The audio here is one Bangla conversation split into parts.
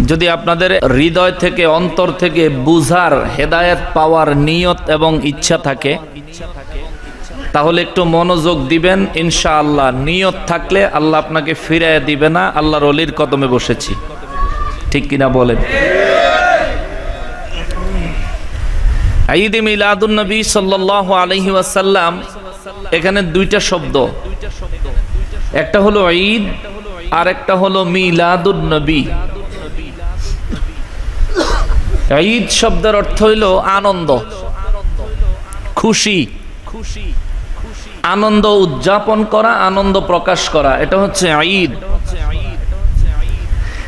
যদি আপনাদের হৃদয় থেকে, অন্তর থেকে বুঝার হেদায়েত পাওয়ার নিয়ত এবং ইচ্ছা থাকে, তাহলে একটু মনোযোগ দিবেন, ইনশাআল্লাহ। নিয়ত থাকলে আল্লাহ আপনাকে ফিরাইয়া দিবে না, আল্লাহর অলির কদমে বসেছি। ঠিক কিনা বলেন? ওয়াসাল্লাম, এখানে দুইটা শব্দ। একটা হলো ঈদ আর একটা হলো মিলাদুন নবী। ঈদ শব্দের অর্থ হইল আনন্দ। খুশি। খুশি আনন্দ উদযাপন করা, আনন্দ প্রকাশ করা, এটা হচ্ছে ঈদ।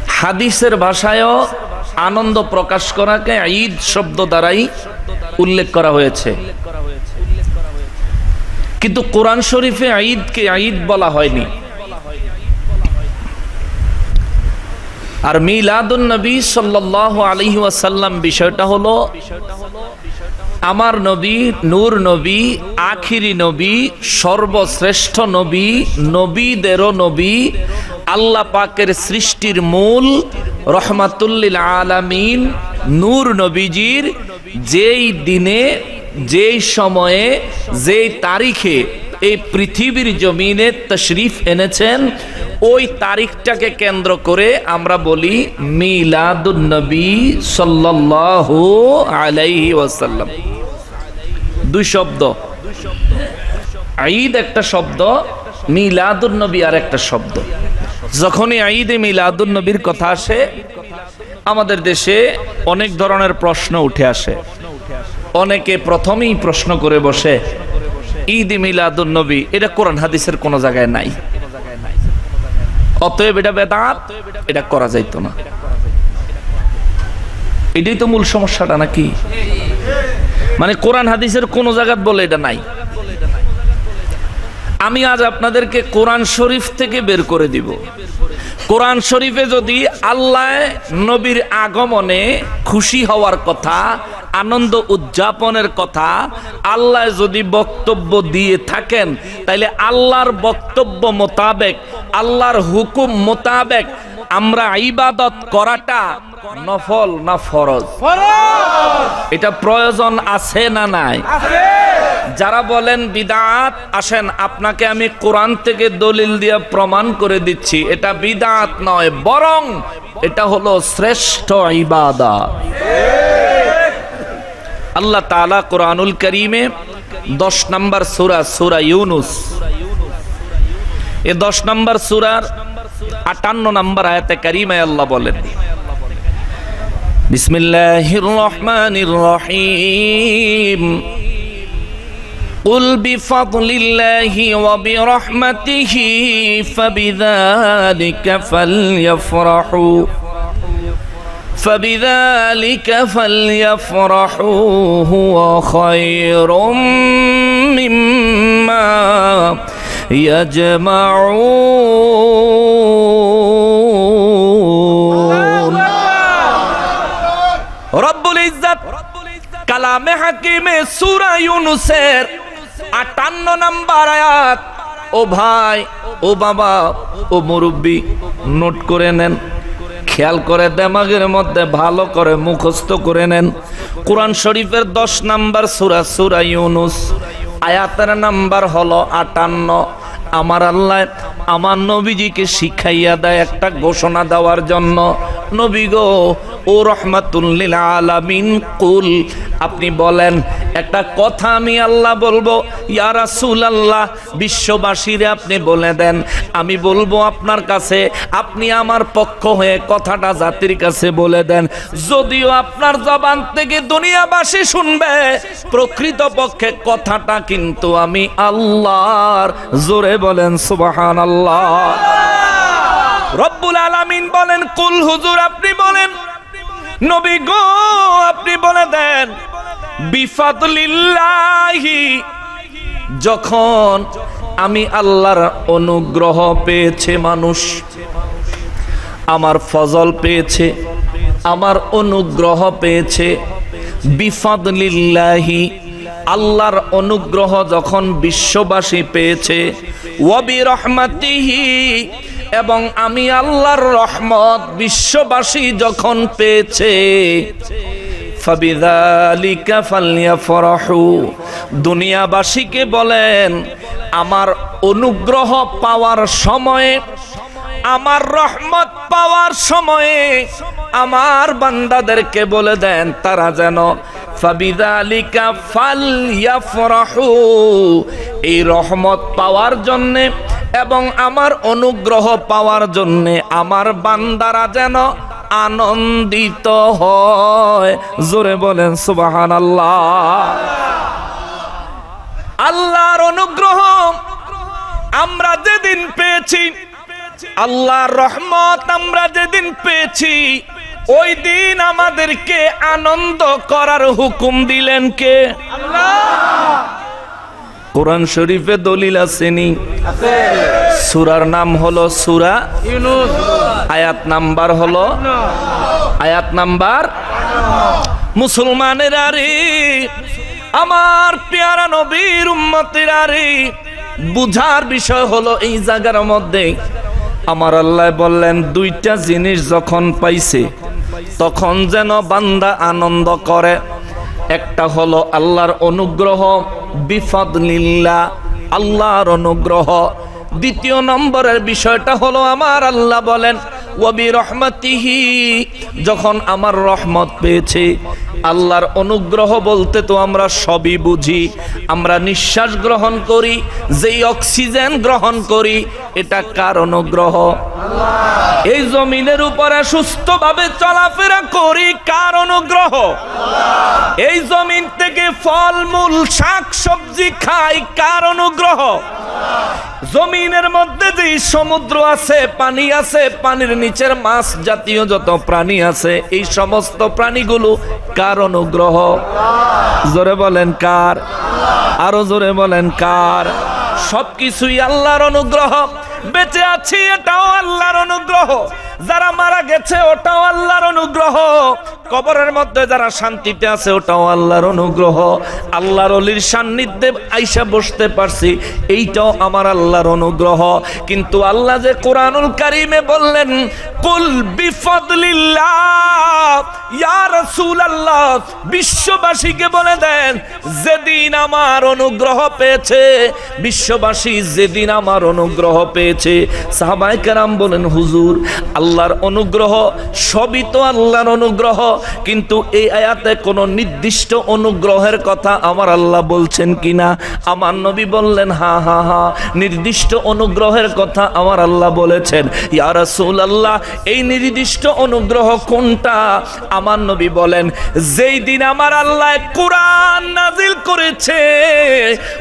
হাদিসের ভাষায়ও আনন্দ প্রকাশ করাকে ঈদ শব্দ দ্বারাই উল্লেখ করা হয়েছে। কিন্তু কোরআন শরীফে ঈদকে ঈদ বলা হয়নি। আর মিলাদুন নবী সাল্লাল্লাহু আলাইহি ওয়াসাল্লাম বিষয়টা হলো, আমার নবী, নূর নবী, আখিরি নবী, সর্বশ্রেষ্ঠ নবী, নবীদেরও নবী, আল্লাহ পাকের সৃষ্টির মূল রহমাতুল্লিল আলামিন নূর নবীজির যেই দিনে, যেই সময়ে, যেই তারিখে এই পৃথিবীর জমিনে তশরিফ এনেছেন, ওই তারিখটাকে কেন্দ্র করে আমরা বলি মিলাদুন নবী সাল্লাল্লাহু আলাইহি ওয়াসাল্লাম। দুই শব্দ। ঈদ একটা শব্দ, মিলাদুন নবী আর একটা শব্দ। যখনই ঈদে মিলাদুন নবীর কথা আসে, আমাদের দেশে অনেক ধরনের প্রশ্ন উঠে আসে। অনেকে প্রথমেই প্রশ্ন করে বসে ঈদ মিলাদুন নবী, এটা কোরআন হাদিসের কোনো জায়গায় নাই। অতএব এটা বেদাত, এটা করা যাইতো না। এটাই তো মূল সমস্যাটা নাকি? মানে কোরআন হাদিসের কোন জায়গাত বলে এটা নাই। আমি আজ আপনাদেরকে কোরআন শরীফ থেকে বের করে দিব। কোরআন শরীফে যদি আল্লাহ নবীর আগমনে খুশি হওয়ার কথা আনন্দ উদযাপনের কথা আল্লাহ যদি বক্তব্য দিয়ে থাকেন তাইলে আল্লাহর বক্তব্য মোতাবেক আল্লাহর হুকুম মোতাবেক আমরা ইবাদত করাটা নফল না ফরজ? এটা প্রয়োজন আছে না নাই? যারা বলেন বিদাত আসেন আপনাকে আমি কোরআন থেকে দলিল দিয়ে প্রমাণ করে দিচ্ছি এটা বিদাত নয় বরং এটা হলো শ্রেষ্ঠ ইবাদা আল্লাহ তাআলা কোরআনুল করিমে দশ নম্বর সুরা সুরা ইউনুস এ দশ নম্বর সুরার আটান্ন নম্বর আয়াতে কারিমায় আল্লাহ বলেন বিসমিল্লাহির রহমানির রহিম قل بفضل الله وبرحمته فبذلك فليفرحوا فبذلك فليفرحوا هو خير مما يجمعون রব্বুল ইজ্জত কালামে হাকিমে সূরা ইউনুসের 58 নাম্বার আয়াত ও ভাই ও বাবা ও মুরব্বি নোট করে নেন খেয়াল করে, দেমাগের মধ্যে ভালো করে মুখস্থ করে নেন। কোরআন শরীফের দশ নাম্বার সুরা সুরা ইউনুস। আয়াতের নাম্বার হলো আটান্ন। আমার আল্লাহ আমার নবীজিকে শিখাইয়া দেয় একটা ঘোষণা দেওয়ার জন্য। নবী গো ও রহমাতুল্লিল আলামিন কুল আপনি বলেন একটা কথা আমি আল্লাহ বলব ইয়া রাসূল আল্লাহ বিশ্ববাসীরে আপনি বলে দেন আমি বলব আপনার কাছে আপনি আমার পক্ষ হয়ে কথাটা জাতির কাছে বলে দেন যদিও আপনার জবান থেকে দুনিয়াবাসী শুনবে প্রকৃত পক্ষে কথাটা কিন্তু আমি আল্লাহর জোরে বলেন সুবাহান আল্লাহ রব্বুল আলামিন বলেন কুল হুজুর আপনি বলেন নবী গো, আপনি বলে দেন, বিফাদলিল্লাহি, যখন আমি আল্লাহর অনুগ্রহ পেয়েছে মানুষ, আমার ফজল পেয়েছে, আমার অনুগ্রহ পেয়েছে, বিফাদলিল্লাহি, আল্লাহর অনুগ্রহ যখন বিশ্ববাসী পেয়েছে ওয়াবি রহমাতিহি এবং আমি আল্লাহর রহমত বিশ্ববাসী যখন পেয়েছে দুনিয়াবাসীকে বলেন, আমার অনুগ্রহ পাওয়ার সময়ে, আমার রহমত পাওয়ার সময়ে আমার বান্দাদেরকে বলে দেন, তারা যেন এই রহমত পাওয়ার জন্যে এবং আমার অনুগ্রহ পাওয়ার জন্যে আমার বান্দারা যেন আনন্দিত হয়। জোরে বলেন সুবাহান আল্লাহ আল্লাহর অনুগ্রহ, আমরা যেদিন পেয়েছি, আল্লাহর রহমত আমরা যেদিন পেয়েছি, ওই দিন আমাদেরকে আনন্দ করার হুকুম দিলেন কে? কোরআন শরীফে দলিল আসেনি। সুরার নাম হলো সুরা আয়াত নাম্বার হলো আয়াত নাম্বার মুসলমানের আরে, আমার পেয়ারা নবীর উম্মতের আরে, বুঝার বিষয় হলো এই জায়গার মধ্যে আমার আল্লাহ বললেন, দুইটা জিনিস যখন পাইছে, তখন যেন বান্দা আনন্দ করে। একটা হলো আল্লাহর অনুগ্রহ বিফদলিল্লাহ, আল্লাহর অনুগ্রহ। দ্বিতীয় নম্বরের বিষয়টা হলো, আমার আল্লাহ বলেন ওবি রহমতিহি যখন আমার রহমত পেয়েছে আল্লাহর অনুগ্রহ বলতে তো আমরা সবই বুঝি। আমরা নিঃশ্বাস গ্রহণ করি, যেই অক্সিজেন গ্রহণ করি, এটা কার অনুগ্রহ? এই জমিনের উপরে সুস্থভাবে চলাফেরা করি, কার অনুগ্রহ? এই জমিন থেকে ফলমূল শাক সবজি খাই, কার অনুগ্রহ? জমিনের মধ্যে যে সমুদ্র আছে, পানি আছে, পানির নিচের মাছ জাতীয় যত প্রাণী আছে, এই সমস্ত প্রাণীগুলো কার অনুগ্রহ? জোরে বলেন কার? আরও জোরে বলেন কার? সবকিছুই আল্লাহর অনুগ্রহ। বেঁচে আছি এটাও আল্লাহর অনুগ্রহ। যারা মারা গেছে, ওটাও আল্লাহর অনুগ্রহ। কবরের মধ্যে যারা শান্তিতে আছে, ওটাও আল্লাহর অনুগ্রহ। আল্লাহর অলির সান্নিধ্যে আইসা বসতে পারছি, এইটাও আমার আল্লাহর অনুগ্রহ। কিন্তু আল্লাহ যে কোরআনুল কারিমে বললেন, কুল বিফদলিল্লাহ, ইয়া বিশ্ববাসীকে বলে দেন, যেদিন আমার অনুগ্রহ পেয়েছে, বিশ্ববাসী যেদিন আমার অনুগ্রহ পেয়েছে। সাহাবায়ে কেরাম বলেন, হুজুর, আল্লাহর অনুগ্রহ, সবই তো আল্লাহর অনুগ্রহ। কিন্তু এই আয়াতে কোনো নির্দিষ্ট অনুগ্রহের কথা আমার আল্লাহ বলছেন কিনা? আমার নবী বললেন, হা হা হা। নির্দিষ্ট অনুগ্রহের কথা আমার আল্লাহ বলেছেন। ইয়া রাসূলুল্লাহ, এই নির্দিষ্ট অনুগ্রহ কোনটা? আমার নবী বলেন, যেই দিন আমার আল্লাহ কোরআন নাজিল করেছে,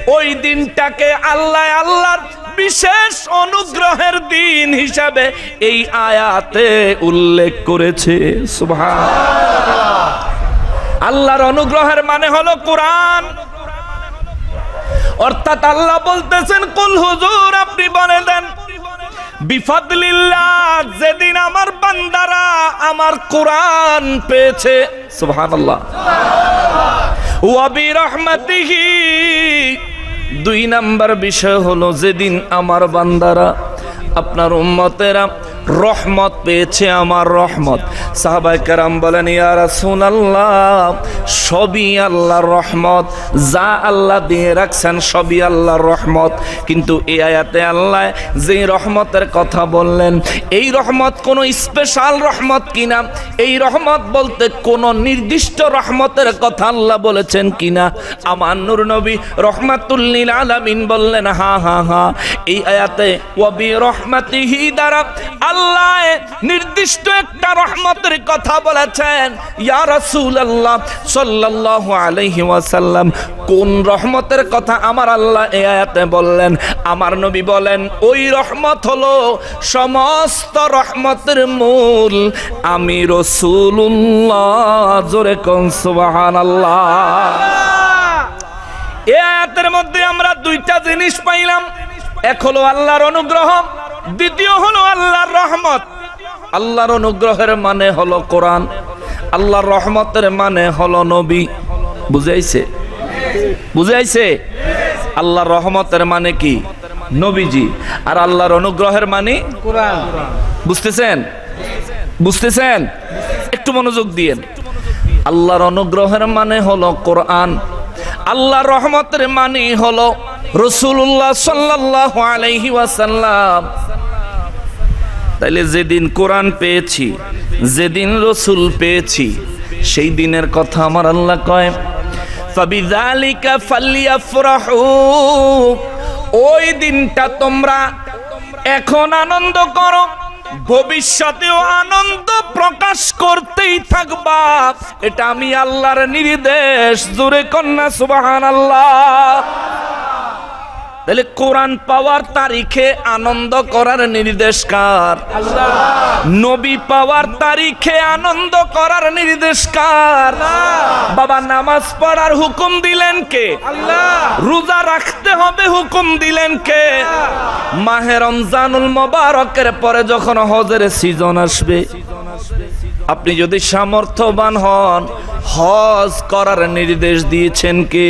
ওই দিনটাকে আল্লাহ, আল্লাহর বিশেষ অনুগ্রহের দিন হিসাবে এই আয়াতে উল্লেখ করেছে। আল্লাহর অনুগ্রহের মানে হলো কোরআন। অর্থাৎ আল্লাহ বলতেছেন, কুল হুজুর, আপনি বলে দেন, বিফাদলিল্লাহ, যেদিন আমার বান্দারা আমার কোরআন পেয়েছে। সুবহানাল্লাহ। ওয়া বিরহমাতিহি। দুই নাম্বার বিষয় হলো যেদিন আমার বান্দারা আপনার উম্মতেরা রহমত পেয়েছে আমার রহমত। সাহাবাই কারাম বলেন, ইয়া রাসূলুল্লাহ, সবই আল্লাহর রহমত। যা আল্লাহ দিয়ে রাখছেন, সবই আল্লাহর রহমত। কিন্তু এই আয়াতে আল্লাহ যেই রহমতের কথা বললেন, এই রহমত কোনো স্পেশাল রহমত কিনা? এই রহমত বলতে কোনো নির্দিষ্ট রহমতের কথা আল্লাহ বলেছেন কিনা? আমার নূর নবী রহমাতুল্লিল আলামিন বললেন, হা হা হা। এই আয়াতে ওয়াবি রহমাতিহি দ্বারা আল্লাহ নির্দিষ্ট একটা রহমতের কথা বলেছেন, ইয়া রাসূলুল্লাহ সাল্লাল্লাহু আলাইহি ওয়াসাল্লাম, কোন রহমতের কথা আমার আল্লাহ এই বললেন? আমার নবী বলেন, ওই রহমত হলো সমস্ত রহমতের মূল। আমি রসুল্লাহ জোরে কোন সুবহানাল্লাহ। এই আয়াতের মধ্যে আমরা দুইটা জিনিস পাইলাম, এক হলো আল্লাহর অনুগ্রহ দ্বিতীয় হলো আল্লাহর রহমত। আল্লাহর অনুগ্রহের মানে হলো কোরআন। আল্লাহর রহমতের মানে হলো নবী। বুঝাইছে? বুঝাইছে? আল্লাহর রহমতের মানে কি? নবীজি। আর আল্লাহর অনুগ্রহের মানে? কোরআন। বুঝতেছেন? বুঝতেছেন? একটু মনোযোগ দিয়েন। আল্লাহর অনুগ্রহের মানে হলো কোরআন। আল্লাহর রহমতের মানে হলো রসুল্লাহ সাল্লাহ আলাইহি ওয়াসাল্লাম। তাইলে যেদিন কোরআন পেয়েছি, যেদিন রসুল পেয়েছি, সেই দিনের কথা আমার আল্লাহ কয়, ফাবিযালিকা ফালিয়াফরাহু ওই দিনটা তোমরা এখন আনন্দ করো, ভবিষ্যতেও আনন্দ প্রকাশ করতেই থাকবা, এটা আমি আল্লাহর নির্দেশ, জোরে কন্যা সুবাহান আল্লাহ তাহলে কোরআন পাওয়ার তারিখে আনন্দ করার নির্দেশ কার নবী পাওয়ার তারিখে আনন্দ করার নির্দেশ কার বাবা, নামাজ পড়ার হুকুম দিলেন কে? রোজা রাখতে হবে হুকুম দিলেন কে? মাহে রমজানুল মোবারকের পরে যখন হজের সিজন আসবে আপনি যদি সামর্থ্যবান হন, হজ করার নির্দেশ দিয়েছেন কে?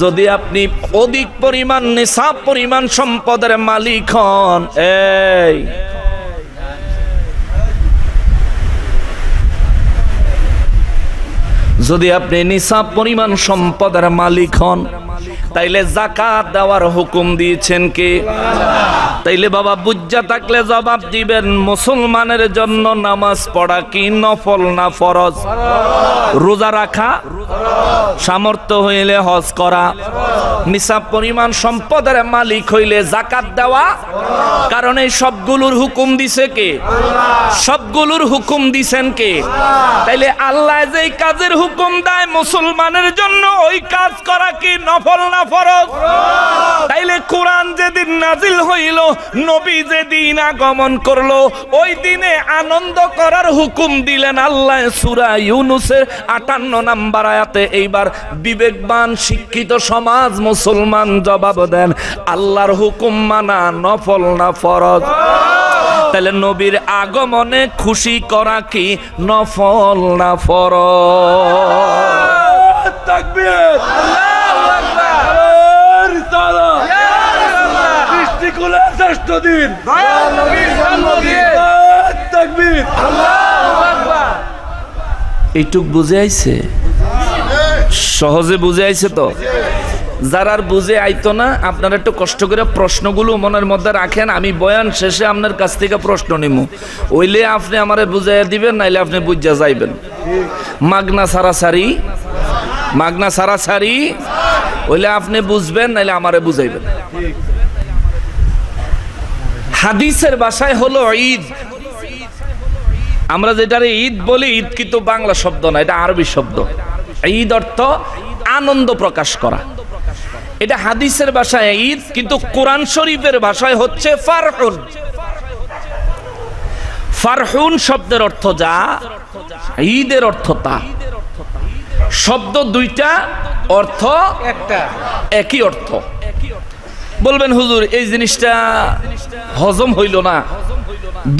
যদি আপনি অধিক পরিমাণ নিসাব, পরিমাণ সম্পদের মালিক হন, এই। যদি আপনি নিসাব, পরিমাণ সম্পদের মালিক হন তাইলে জাকাত দেওয়ার হুকুম দিয়েছেন কে? তাইলে বাবা বুজ্জা থাকলে জবাব দিবেন, মুসলমানের জন্য নামাজ পড়া কি নফল না ফরজ? রোজা রাখা? সামর্থ্য হইলে হজ করা। নিসাব পরিমাণ সম্পদের মালিক হইলে জাকাত দেওয়া। কারণ এই সবগুলোর হুকুম দিছে কে? সবগুলোর হুকুম দিছেন কে? তাইলে আল্লাহ যেই কাজের হুকুম দেয়, মুসলমানের জন্য ওই কাজ করা কি নফল না ফরজ। তাইলে কোরআন যেদিন নাজিল হইল, নবী যেদিন আগমন করল, ওই দিনে আনন্দ করার হুকুম দিলেন আল্লাহ সূরা ইউনুসের আটান্ন নাম্বার আয়াতে। এইবার বিবেকবান, শিক্ষিত সমাজ মুসলমান জবাব দেন, আল্লাহর হুকুম মানা নফল না ফরজ। তাহলে নবীর আগমনে খুশি করা কি নফল না ফরজ? তাকবীর। এইটুক বুঝে আইছে? সহজে বুঝে আইছে তো? যারা আর বুঝে আইতো না, আপনারা একটু কষ্ট করে প্রশ্নগুলো মনের মধ্যে রাখেন, আমি বয়ান শেষে আপনার কাছ থেকে প্রশ্ন নিব ওইলে আপনি আমারে বুঝাইয়া দিবেন, নাইলে আপনি বুঝা যাইবেন। মাগনা সারা সারি, মাগনা সারা সারি, ওইলে আপনি বুঝবেন, নাইলে আমারে বুঝাইবেন। হাদিসের ভাষায় হলো ঈদ। আমরা যেটারে ঈদ বলি ঈদ কিন্তু বাংলা শব্দ না এটা আরবি শব্দ। ঈদ অর্থ আনন্দ প্রকাশ করা। এটা হাদিসের ভাষায় ঈদ কিন্তু কোরআন শরীফের ভাষায় হচ্ছে ফারহুন। ফারহুন শব্দের অর্থ যা ঈদের অর্থ তা। শব্দ দুইটা অর্থ একটা। একই অর্থ। বলবেন, হুজুর, এই জিনিসটা হজম হইল না।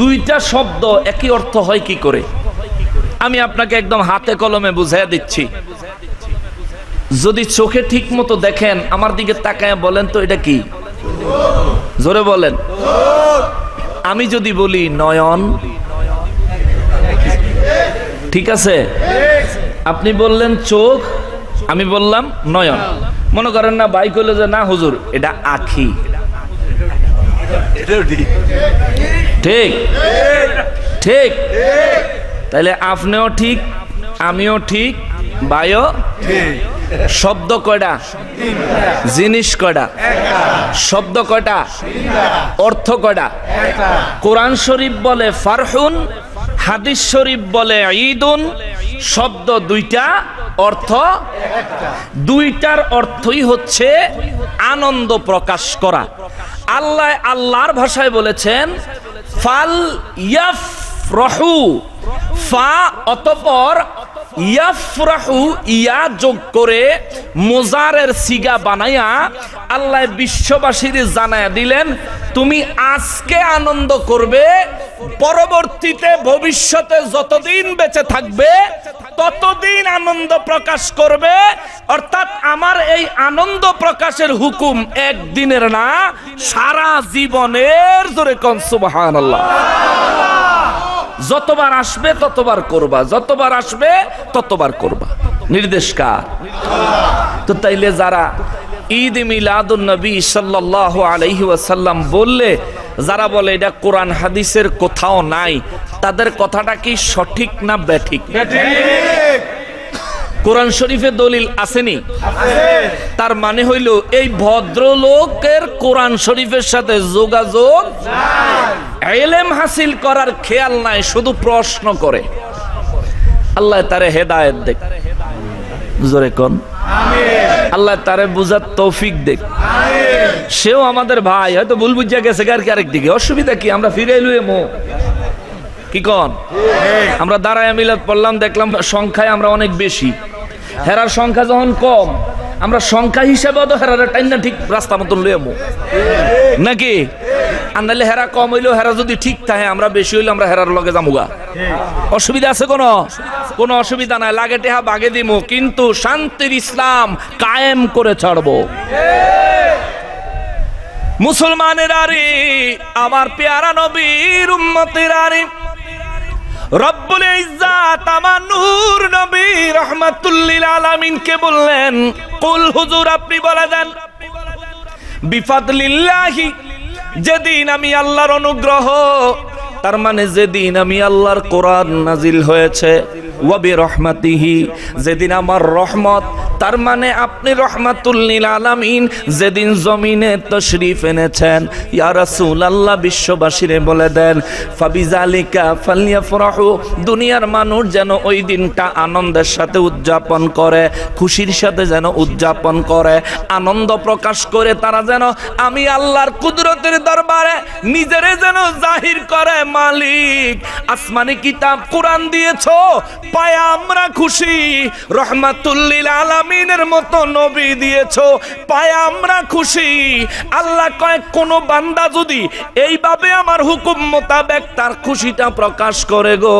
দুইটা শব্দ একই অর্থ হয় কি করে? আমি আপনাকে একদম হাতে কলমে বুঝাইয়া দিচ্ছি। যদি চোখে ঠিক মতো দেখেন, আমার দিকে তাকায় বলেন তো এটা কি? জোরে বলেন। আমি যদি বলি নয়ন, ঠিক আছে? আপনি বললেন চোখ, আমি বললাম নয়ন। মনে করেন না বাইক হইল যে না, হুজুর, এটা আখি। ঠিক? ঠিক? তাহলে আপনিও ঠিক, আমিও ঠিক বায়ো শব্দ কয়টা? জিনিস কয়টা? শব্দ কয়টা? অর্থ কয়টা? কোরআন শরীফ বলে ফারহুন, হাদিস শরীফ বলে ঈদুন শব্দ দুইটা, অর্থ দুইটার অর্থই হচ্ছে আনন্দ প্রকাশ করা। আল্লাহ আল্লাহর ভাষায় বলেছেন, ফাল ইয়াফ রহু ফা অতপর ইয়াফরাহু, ইয়া যোগ করে মোজারের সিগা বানাইয়া আল্লাহ বিশ্ববাসীর জানায়া দিলেন, তুমি আজকে আনন্দ করবে, পরবর্তীতে ভবিষ্যতে যতদিন বেঁচে থাকবে, ততদিন আনন্দ প্রকাশ করবে। অর্থাৎ আমার এই আনন্দ প্রকাশের হুকুম একদিনের না, সারা জীবনের জোরে কন সুবহানাল্লাহ। যতবার আসবে ততবার করবা, যতবার আসবে ততবার করবা। নির্দেশ কার? তো তাইলে যারা ঈদ মিলাদুন নবী সাল্লাল্লাহু আলাইহি ওয়াসাল্লাম বললে, যারা বলে এটা কোরআন হাদিসের কোথাও নাই, তাদের কথাটা কি সঠিক না ব্যাঠিক কোরআন শরীফে দলিল আসেনি। তার মানে হইল এই ভদ্রলোকের কোরআন শরীফের সাথে যোগাযোগ এলেম হাসিল করার খেয়াল নাই, শুধু প্রশ্ন করে। আল্লাহ তারে হেদায়েত দেখ। জোরে কোন। আল্লাহ তারে বুঝার তৌফিক দেখ। সেও আমাদের ভাই, হয়তো ভুল বুঝিয়া গেছে আর কি আরেক দিকে অসুবিধা কি? আমরা ফিরে এলুয়ে মো। কি কন? আমরা দাঁড়ায় মিলাদ পড়লাম, দেখলাম সংখ্যায় আমরা অনেক বেশি। হেরার সংখ্যা যখন কম, আমরা সংখ্যা হিসেবে তো হেরার টাইম না ঠিক রাস্তা মতন মো। নাকি? আর নাহলে হেরা কম হইলেও হেরা যদি ঠিক থাকে, আমরা বেশি হইলে আমরা হেরার লগে যামুগা। অসুবিধা আছে কোনো? কোনো অসুবিধা নাই, লাগে টেহা বাগে দিমু, কিন্তু শান্তির ইসলাম কায়েম করে ছাড়বো। মুসলমানের আরে আমার পেয়ারা নবীর উম্মতের আরে রব্বুল ইজ্জাত আমার নূর নবী রহমাতুল্লিল আলামিনকে বললেন, কুল হুজুর, আপনি বলে দেন, বিফাদলিল্লাহি, যেদিন আমি আল্লাহর অনুগ্রহ, তার মানে যেদিন আমি আল্লাহর কোরআন নাজিল হয়েছে ওয়াবি রহমাতিহি যেদিন আমার রহমত তার মানে আপনি রহমাতুল্লিল আলামিন যেদিন জমিনে তশরিফ এনেছেন, ইয়া রাসূল আল্লাহ বিশ্ববাসীরে বলে দেন ফাবিজালিকা ফালিয়াফরাহু দুনিয়ার মানুষ যেন ওই দিনটা আনন্দের সাথে উদযাপন করে, খুশির সাথে যেন উদযাপন করে, আনন্দ প্রকাশ করে তারা যেন, আমি আল্লাহর কুদরতের দরবারে নিজেরে যেন জাহির করে মালিক। আসমানি কিতাব কোরআন দিয়েছ, পায়া আমরা খুশি। রহমাতুল্লিল আলামিনের মতো নবী দিয়েছ, পায় আমরা খুশি। আল্লাহ কয়েক কোন বান্দা যদি এইভাবে আমার হুকুম মোতাবেক তার খুশিটা প্রকাশ করে গো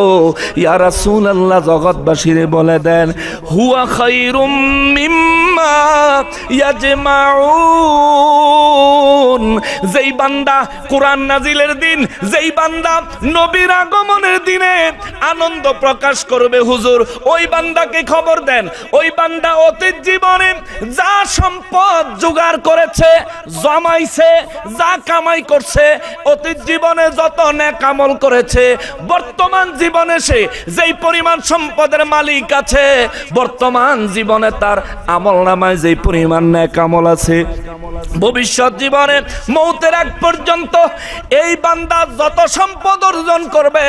ইয়ারা সুন আল্লাহ জগৎবাসীরে বলে দেন, হুয়া খাই মিম্মা ইয়াজমাউন। যেই বান্দা কোরআন নাজিলের দিন, যেই বান্দা নবীর আগমনের দিনে আনন্দ প্রকাশ করবে, হুজুর, ওই বান্দাকে খবর দেন। ওই বান্দা অতীত জীবনে যা সম্পদ জোগাড় করেছে, জমাইছে, যা কামাই করছে, অতীত জীবনে যত নেক আমল করেছে, বর্তমান জীবনে সে যেই পরিমাণ সম্পদের মালিক আছে, বর্তমান জীবনে তার আমল নামায় যেই পরিমাণ নেক আমল আছে। ভবিষ্যৎ জীবনে মৌতের আগ পর্যন্ত এই বান্দা যত সম্পদ অর্জন করবে,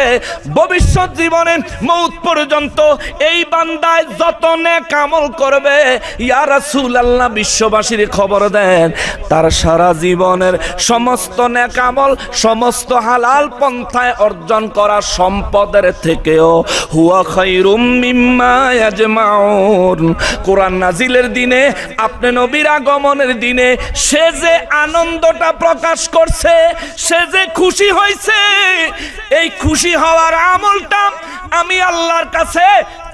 ভবিষ্যৎ জীবনে মৌত পর্যন্ত এই বান্দায় যত নেক আমল করবে, ইয়া রাসূলুল্লাহ বিশ্ববাসীর খবর দেন, তার সারা জীবনের সমস্ত নেক আমল সমস্ত হালাল পন্থায় অর্জন করা সম্পদের থেকেও হুয়া খায়রুম মিম্মা কোরআন নাজিলের দিনে আপনি নবীর আগমনের দিনে সে যে আনন্দটা প্রকাশ করছে, সে যে খুশি হয়েছে, এই খুশি হওয়ার আমলটা আমি আল্লাহর কাছে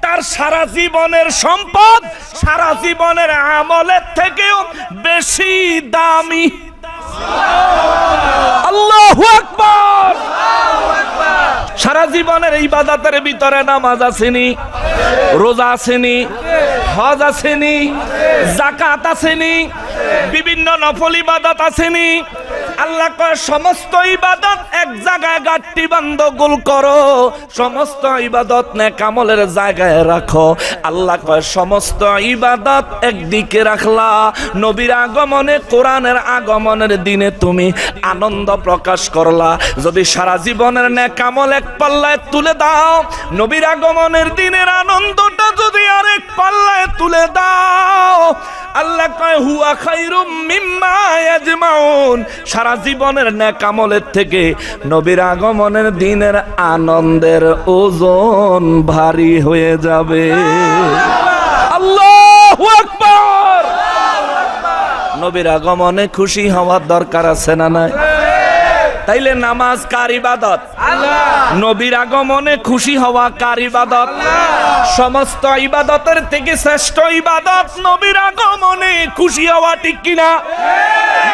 তার সারা জীবনের সম্পদ, সারা জীবনের আমলের থেকেও বেশি দামি। আল্লাহু আকবার! সারা জীবনের ইবাদতের ভিতরে নামাজ আসেনি, রোজা আসেনি, হজ আসেনি জাকাত আসেনি, বিভিন্ন নফল ইবাদত আসেনি। আল্লাহ কয়, সমস্ত ইবাদত এক জায়গায় গাঠটি বান্ধ, গোল করো। সমস্ত ইবাদত নে কামলের জায়গায় রাখো। আল্লাহ কয়, সমস্ত ইবাদত একদিকে রাখলা। নবীর আগমনে, কোরআনের আগমনের দিনে তুমি আনন্দ প্রকাশ করলা। যদি সারা জীবনের নে কামল এক পাল্লায় তুলে দাও, নবীর আগমনের দিনের আনন্দটা যদি আরেক পাল্লায় তুলে দাও, আল্লাহ কয়, হুয়া খাইরুম মিম্মা ইয়াজমাউন। সারা জীবনের নেক থেকে নবীর আগমনের দিনের আনন্দের ওজন ভারী হয়ে যাবে। আল্লাহু আকবার! নবীর আগমনে খুশি হওয়ার দরকার আছে না নাই? তাইলে নামাজ কার ইবাদত? নবীর আগমনে খুশি হওয়া কার ইবাদত? সমস্ত ইবাদতের থেকে শ্রেষ্ঠ ইবাদত নবীর আগমনে খুশি হওয়া ঠিক কিনা?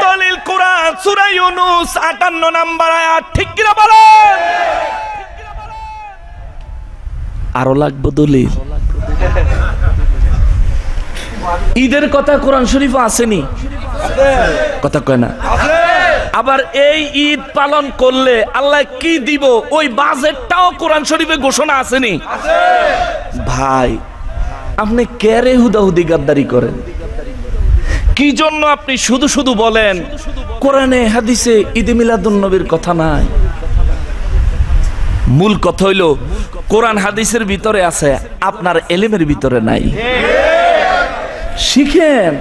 দলিল কোরআন সূরা ইউনূস 58 নাম্বার আয়াত, ঠিক কিনা বলেন? আরও লাগবে দলিল? ঈদের কথা কোরআন শরীফ আসেনি। কথা কয় না। আবার এই ঈদ পালন করলে আল্লাহ কি দিব? ওই বাজেটটাও কোরআন শরীফে ঘোষণা আসেনি। ভাই, আপনি কেরে হুদাহুদি গাদ্দারি করেন? কি জন্য আপনি শুধু শুধু বলেন, কোরআনে, হাদিসে ঈদে মিলাদুন নবীর কথা নাই? মূল কথা হইল, কোরআন, হাদিসের ভিতরে আছে, আপনার এলেমের ভিতরে নাই। শিখেন।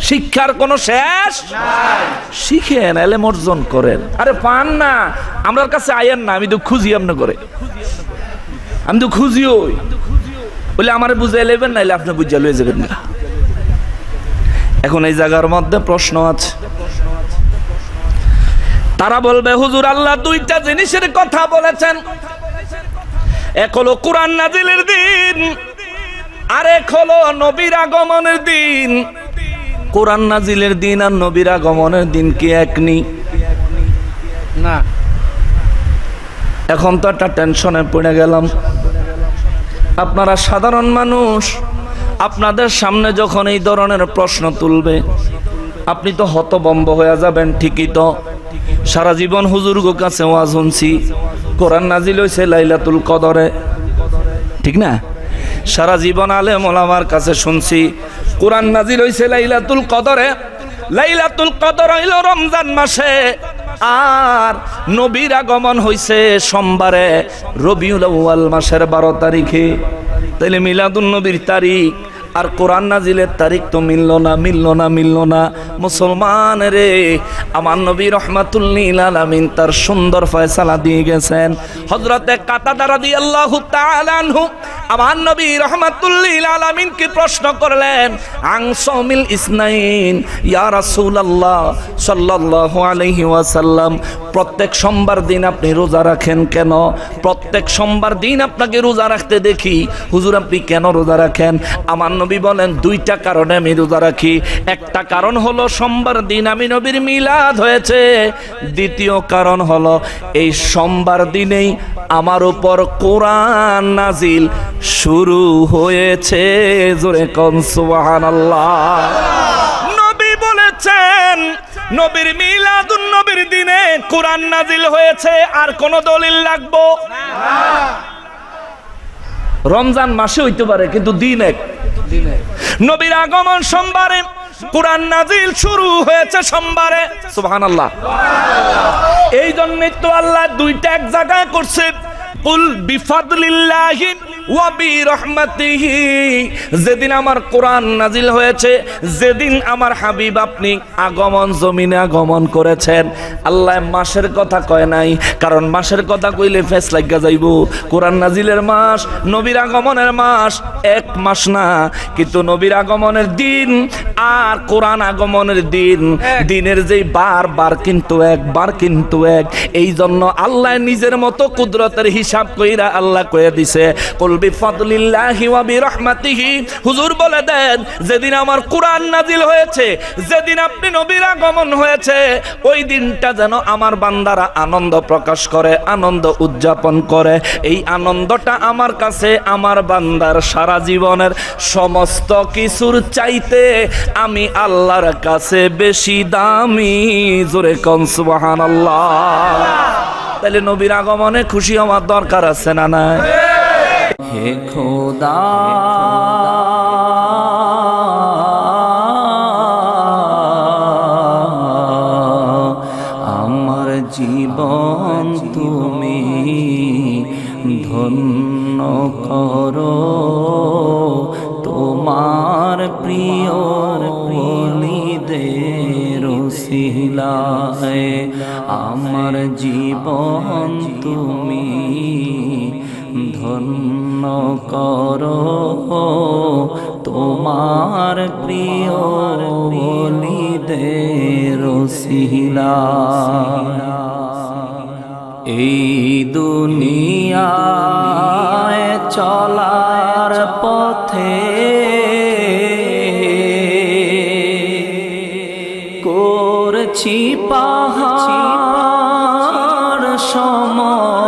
শিক্ষার কোনো শেষ শিখেন এলেম অর্জন করেন। আরে পান না আমার কাছে আয়েন না আমি তো খুঁজি আপনি করে। আমি তো খুঁজি ওই। বলে আমার বুঝে নেবেন নাইলে আপনি বুঝে লয়ে যাবেন না। এখন এই জায়গার মধ্যে প্রশ্ন আছে। তারা বলবে হুজুর আল্লাহ দুইটা জিনিসের কথা বলেছেন। এক হলো কোরআন নাজিলের দিন আরেক হলো নবীর আগমনের দিন। কোরআন নাজিলের দিন আর নবীর আগমনের দিন কি এক নি? না। এখন তো একটা টেনশনে পড়ে গেলাম। আপনারা সাধারণ মানুষ, আপনাদের সামনে যখন এই ধরনের প্রশ্ন তুলবে, আপনি তো হতবম্ব হয়ে যাবেন, ঠিকই তো। সারা জীবন হুজুর্গ কাছে ওয়াজ শুনছি। কোরআন নাজিল হয়েছে লাইলাতুল কদরে। ঠিক না? সারা জীবন আলে মোলামার কাছে শুনছি। কোরআন নাজিল হয়েছে লাইলাতুল কদরে। লাইলাতুল কদর হইল রমজান মাসে। আর নবীর আগমন হইছে সোমবারে। রবিউল আউয়াল মাসের বারো তারিখে। তাইলে মিলাদুল নবীর তারিখ। আর কোরআন নাজিলের তারিখ তো মিলল না মিলল না মিলল না। মুসলমান রে, আমার নবী রহমাতুল্লিল আলামিন তার সুন্দর ফয়সালা দিয়ে গেছেন। হজরতে কাতাদারা দিয়ে আল্লাহ তাআলাহু আমার নবী রহমাতুল্লিল আলামিনকে প্রশ্ন করলেন আংসমিল ইসনাইন, ইয়া রাসূলুল্লাহ সাল্লাল্লাহু আলাইহি ওয়াসাল্লাম, প্রত্যেক সোমবার দিন আপনি রোজা রাখেন কেন? প্রত্যেক সোমবার দিন আপনাকে রোজা রাখতে দেখি। হুজুর, আপনি কেন রোজা রাখেন? আমার নবী বলেন, দুইটা কারণে আমি রোজা রাখি। একটা কারণ হলো, সোমবার দিন আমি নবীর মিলাদ হয়েছে। দ্বিতীয় কারণ হলো, এই সোমবার দিনেই আমার উপর কোরআন নাজিল শুরু হয়েছে। জোরে কন সুবহানাল্লাহ। নবী বলেছেন, নবীর মিলাদুন নবীর দিনে কোরআন নাজিল হয়েছে, আর কোন দলিল লাগবো রমজান মাসে হইতে পারে, কিন্তু দিন এক। নবীর আগমন সোমবারে, কোরআন নাজিল শুরু হয়েছে সোমবারে। সুবহানাল্লাহ। এই জন্যই তো আল্লাহ দুইটা এক জায়গায় করছে। কুল বিফাদলিল্লাহি যেদিন আমার কোরআন নাজিল হয়েছে যেদিন আমার হাবিব আপনি আগমন জমিনে আগমন করেছেন। আল্লাহ মাসের কথা কয় নাই কারণ মাসের কথা কইলে ফেস লাগা যাইব। কোরআন নাজিলের মাস নবীর আগমনের মাস এক মাস না কিন্তু নবীর আগমনের দিন আর কোরআন আগমনের দিন। দিনের যেই বার বার কিন্তু এক বার কিন্তু এক। এই জন্য আল্লাহ নিজের মতো কুদরতের হিসাব কইরা আল্লাহ কয়ে দিছে কুল বিফাদলিল্লাহি ওয়া হুজুর বলে দেন, যেদিন আমার কোরআন নাজিল হয়েছে, যেদিন আপনি নবীর আগমন হয়েছে, ওই দিনটা যেন আমার বান্দারা আনন্দ প্রকাশ করে, আনন্দ উদযাপন করে। এই আনন্দটা আমার কাছে, আমার বান্দার সারা জীবনের সমস্ত কিছুর চাইতে আমি আল্লাহর কাছে বেশি দামি। জোরে কন সুবহানাল্লাহ। তাহলে নবীর আগমনে খুশি হওয়ার দরকার আছে না নাই? হে খোদা। আমার জীবন তুমি ধন্য করো। তোমার প্রিয় বলিদের শিলায় আমার জীবন তুমি ধন্য করো। তোমার প্রিয় বলিদের শিলা এই দুনিয়ায় চলার পথে করছি পাহাড় সমগুনা